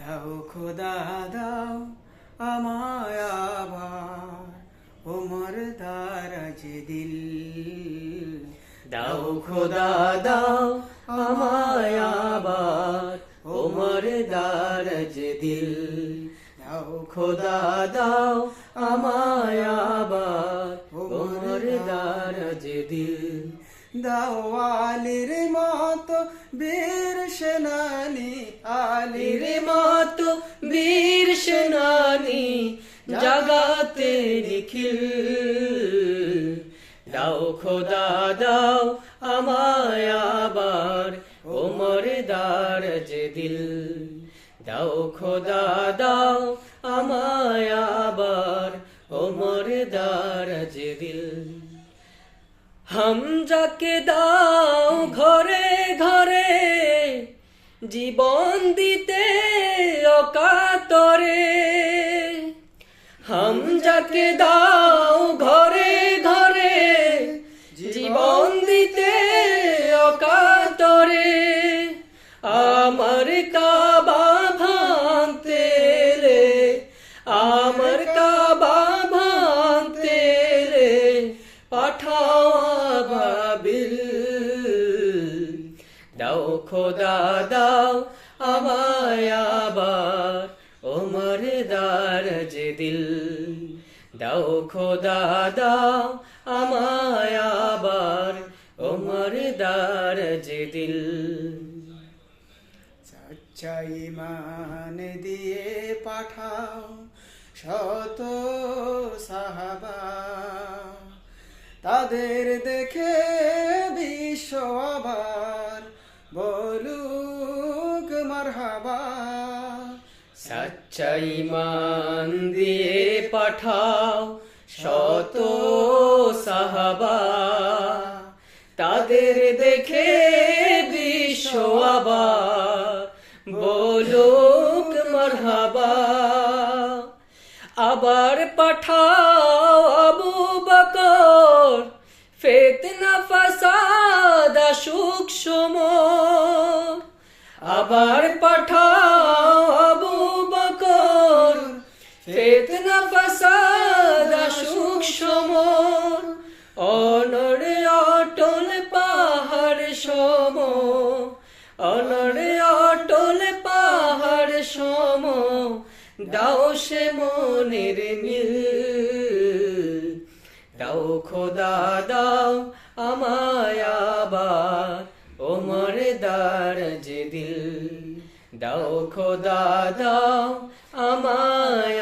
দাও খোদা, দাও আমায় আবার, ওমর দারাজ দিল। দাও খোদা, দাও আমায় আবার, ওমর দারজ দিল। দাও খোদা, দাও আমায় আবার, ওমর দারজ দিল। দাও আলির মতো বীর সেনানি, আলির বীর সেনানি জাগাতে নিখিল। দাও খোদা, দাও আমায় আবার ওমর দারজ দিল। দাও খোদা, দাও আমায় আবার ওমর দারজ দিল। হামজাকে দাও ঘরে ঘরে জীবন দিতে অকাতরে। হামজাকে দাও ঘরে ঘরে, জীবন দিতে অকাতরে। আমার কাবা ভাঙতে রে, আমার কাবা ভাঙতে রে, পাঠাও বাবিল দাও খোদা, দাও আমায় আবার ওমর দারজ দিল। দাও খোদা, দাও আমায় আবার ওমর দারজ দিল। সচ্চা ইমান দিয়ে পাঠাও শত সাহাবা। তাদের দেখে বিশ্ব আবার মারহাবা। সচ্চাই মান দিয়ে পাঠাও শত সাহাবা। তাদের দেখে বিশ্ব আবার বলুক মারহাবা। আবার পাঠাও আবু বকর। ফেতনা, ফাসাদ, সুখ সমর আবার পাঠাও আবু বকর। ফেতনা, ফাসাদ সুখ সমর। অনড়ে অটল পাহাড় সম অনড়ে অটল পাহাড় সম দাও সে মনের মিল। দাও খোদা, দাও আমায় আবার। দার যে দিল। দাও খোদা দাও আমায়